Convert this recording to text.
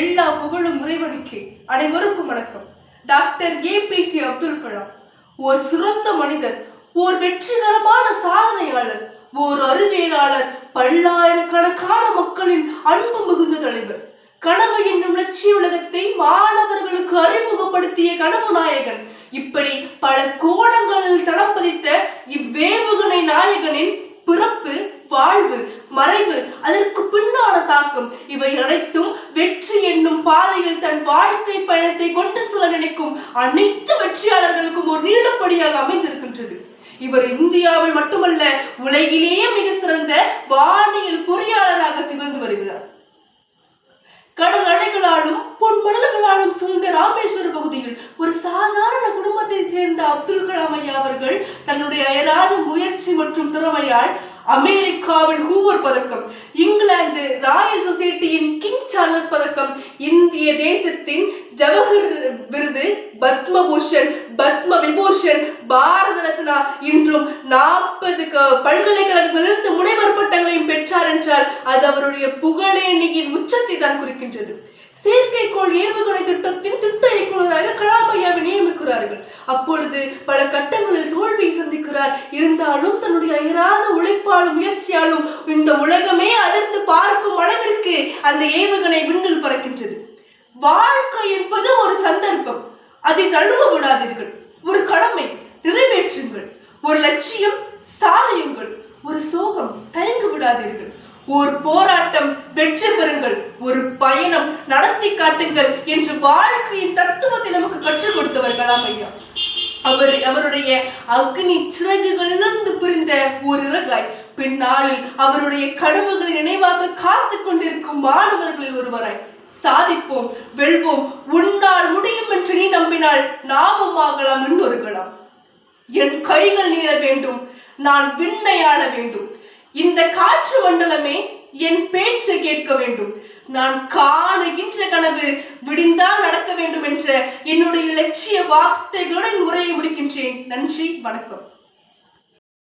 எல்லா புகழும் இறைவனுக்கு. அனைவருக்கும் வணக்கம். Doctor A P J Abdul Kalam ஓர் சிறந்த மனிதர் ஓர் வெற்றிகரமான சாதனையாளர் ஓர் அறிவியலாளர் பல்லாயிரக்கணக்கான மக்களின் அன்பு மிகுந்த தலைவர். கனவு என்னும் லட்சிய உலகத்தை மாணவர்களுக்கு அறிமுகப்படுத்திய கனவு நாயகன் இப்படி பல கோணங்களில் தடம் பதித்த பாதையில் தன் வாழ்க்கை பயணத்தை கொண்டு செல்ல நினைக்கும் அனைத்து வெற்றியாளர்களுக்கும் ஒரு நீளப்படியாக அமைந்திருக்கின்றது. இவர் இந்தியாவில் மட்டுமல்ல உலகிலேயே மிக சிறந்த வானியல் பொறியாளராக திகழ்ந்து வருகிறார். கடல் அணைகளாலும் பொன் மணல்களாலும் சூழ்ந்த ராமேஸ்வர பகுதியில் ஒரு சாதாரண குடும்பத்தை சேர்ந்த அப்துல் கலாம் ஐயா அவர்கள் தன்னுடைய அயராத முயற்சி மற்றும் திறமையால் அமெரிக்காவின் ஹூவர் பதக்கம் இங்கிலாந்து ராயல் கிங் பதக்கம் இந்திய தேசத்தின் ஜவஹர் விருது பத்மபூஷன் பத்ம விபூஷன் பாரத ரத்னா இன்றும் நாற்பது பல்கலைக்கழகங்களிலிருந்து முனைவர் பட்டங்களையும் பெற்றார் என்றால் அது அவருடைய புகழேணியின் உச்சத்தை தான் குறிக்கின்றது. செயற்கைக்கோள் ஏவுகணை திட்டத்தின் திட்ட இயக்குநராக கலாம் ஐயாவை நியமிக்கிறார்கள். அப்பொழுது பல கட்டங்களில் தோல்வியை சந்திக்கிறார். இருந்தாலும் தன்னுடைய அயராத உழைப்பாலும் முயற்சியாலும் இந்த உலகமே அதிர்ந்து பார்க்கும் வைத்து அந்த ஏவுகணை விண்ணில் பறக்கின்றது. வாழ்க்கை என்பது ஒரு சந்தர்ப்பம். அதை நழுவ விடாதீர்கள். ஒரு கடமை நிறைவேற்றுங்கள். ஒரு லட்சியம் சாதியுங்கள் ஒரு சோகம் தயங்க விடாதீர்கள். ஒரு போராட்டம் வெற்றி பெறுங்கள். ஒரு பயணம் நடத்தி காட்டுங்கள் என்று வாழ்க்கையின் தத்துவத்தை நமக்கு கற்றுக் கொடுத்தவர் கலாம் ஐயா. அவர் அவருடைய அக்னி சிறகுகளிலிருந்து பிரிந்த ஒரு இறகாய். பின்னாளில் அவருடைய கனவுகளை நினைவாக காத்து கொண்டிருக்கும் மாணவர்களில் ஒருவராய் சாதிப்போம் வெல்வோம் உன்னால் முடியும் என்று நீ நம்பினால் நாமும் ஆகலாம் இன்னொருகலாம் என் கைகள் நீள வேண்டும் நான் விண்ணை வேண்டும். இந்த காற்று மண்டலமே என் பேச்சை கேட்க வேண்டும். நான் காணுகின்ற கனவு விடிந்தால் நடக்க வேண்டும் என்ற என்னுடைய லட்சிய வார்த்தைகளுடன் உரையை முடிக்கின்றேன். நன்றி வணக்கம்.